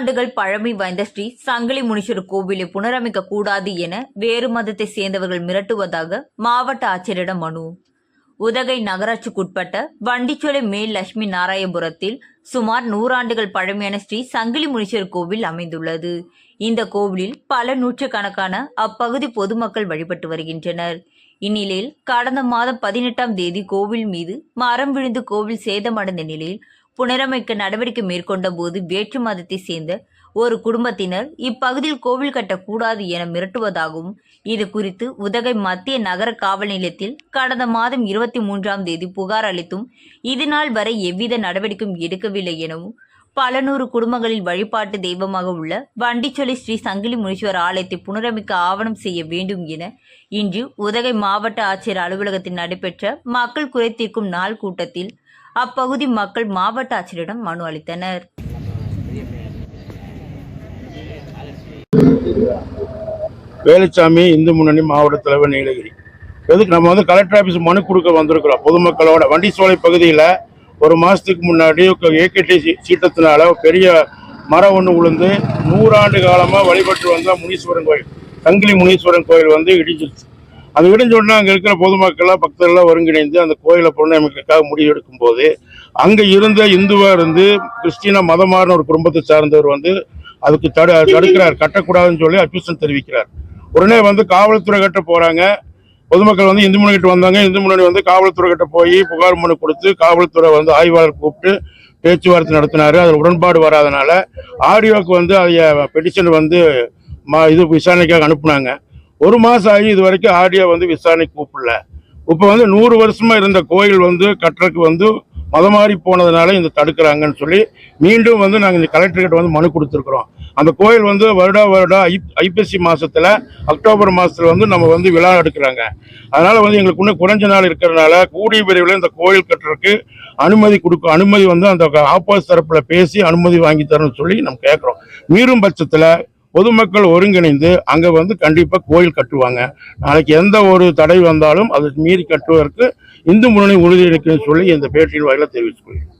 நூற்றாண்டுகள் பழமை வாய்ந்த ஸ்ரீ சங்கிலி முனீஸ்வரர் கோவிலை புனரமைக்க கூடாது என வேறு மதத்தை சேர்ந்தவர்கள் மிரட்டுவதாக மாவட்ட ஆட்சியரிடம் மனு. உதகை நகராட்சிக்குட்பட்ட வண்டிச்சோலை மேல் லட்சுமி நாராயணபுரத்தில் சுமார் நூறாண்டுகள் பழமையான ஸ்ரீ சங்கிலி முனீஸ்வரர் கோவில் அமைந்துள்ளது. இந்த கோவிலில் பல நூற்றுக்கணக்கான அப்பகுதி பொதுமக்கள் வழிபட்டு வருகின்றனர். இந்நிலையில் கடந்த மாதம் பதினெட்டாம் தேதி கோவில் மீது மரம் விழுந்து கோவில் சேதமடைந்த நிலையில் புனரமைக்க நடவடிக்கை மேற்கொண்ட போது வேற்று மதத்தை சேர்ந்த ஒரு குடும்பத்தினர் இப்பகுதியில் கோவில் கட்டக்கூடாது என மிரட்டுவதாகவும் இது குறித்து உதகை மத்திய நகர காவல் நிலையத்தில் கடந்த மாதம் இருபத்தி மூன்றாம் தேதி புகார் அளித்தும் இதுநாள் வரை எவ்வித நடவடிக்கையும் எடுக்கவில்லை எனவும் பல நூறு குடும்பங்களில் வழிபாட்டு தெய்வமாக உள்ள வண்டிச்சொலி ஸ்ரீ சங்கிலி முனீஸ்வர் ஆலயத்தை புனரமைக்க ஆவணம் செய்ய வேண்டும் என இன்று உதகை மாவட்ட ஆட்சியர் அலுவலகத்தில் நடைபெற்ற மக்கள் குறை தீர்க்கும் நாள் கூட்டத்தில் அப்பகுதி மக்கள் மாவட்ட ஆட்சியரிடம் மனு அளித்தனர். வேலுச்சாமி இந்து முன்னணி மாவட்ட தலைவர் நீலகிரி. எதுக்கு நம்ம வந்து கலெக்டர் ஆஃபீஸ் மனு கொடுக்க வந்திருக்கிறோம்? பொதுமக்களோட வண்டிசோலை பகுதியில் ஒரு மாதத்துக்கு முன்னாடி ஏகேடி சீட்டத்தினால பெரிய மரம் ஒன்று விழுந்து நூறாண்டு காலமாக வழிபட்டு வந்தால் முனீஸ்வரன் கோயில். சங்கிலி முனீஸ்வரன் கோயில் வந்து இடிஞ்சிருச்சு. அது இடிஞ்ச உடனே அங்கே இருக்கிற பொதுமக்கள்லாம் பக்தர்கள்லாம் ஒருங்கிணைந்து அந்த கோயிலை புனரமைக்கிறதுக்காக முடிவு எடுக்கும்போது அங்கே இருந்த இந்துவாக இருந்து கிறிஸ்டினா மதமார்ன ஒரு குடும்பத்தை சார்ந்தவர் வந்து அதுக்கு தடு தடுக்கிறார். கட்டக்கூடாதுன்னு சொல்லி அச்சுசன் தெரிவிக்கிறார். உடனே வந்து காவல்துறை கிட்ட போகிறாங்க பொதுமக்கள் வந்து இந்து முன்னணி கிட்ட வந்தாங்க. இந்து முன்னணி வந்து காவல்துறை கிட்ட போய் புகார் மனு கொடுத்து காவல்துறை வந்து ஆய்வாளர் கூப்பிட்டு பேச்சுவார்த்தை நடத்தினார். அதில் உடன்பாடு வராதனால ஆடியோக்கு வந்து அதைய பெட்டிஷன் வந்து ம- இது விசாரணைக்காக அனுப்புனாங்க. ஒரு மாதம் ஆகி இது வரைக்கும் ஆடியோ வந்து விசாரணைக்கு கூப்பிடல. இப்போ வந்து நூறு வருஷமா இருந்த கோயில் வந்து கட்டுறதுக்கு வந்து மதம் மாறி போனதுனால இந்த தடுக்கிறாங்கன்னு சொல்லி மீண்டும் வந்து நாங்கள் இந்த கலெக்டர்கிட்ட வந்து மனு கொடுத்துருக்குறோம். அந்த கோயில் வந்து வருடா வருடம் ஐ ஐப்பசி மாதத்தில் அக்டோபர் மாதத்தில் வந்து நம்ம வந்து விழா எடுக்கிறாங்க. அதனால் வந்து எங்களுக்கு இன்னும் குறைஞ்ச நாள் இருக்கிறதுனால கூடிய விரைவில் இந்த கோயில் கட்டுறதுக்கு அனுமதி கொடுக்க அனுமதி வந்து அந்த ஆப்போசிட் தரப்பில் பேசி அனுமதி வாங்கி தரணும்னு சொல்லி நம்ம கேட்குறோம் மீறும் பட்சத்தில் பொதுமக்கள் ஒருங்கிணைந்து அங்கே வந்து கண்டிப்பாக கோயில் கட்டுவாங்க. நாளைக்கு எந்த ஒரு தடை வந்தாலும் அதை மீறி கட்டுவதற்கு இந்து முன்னணி உறுதி சொல்லி இந்த பேட்டியின் வகையில் தெரிவித்துக் கொள்கிறேன்.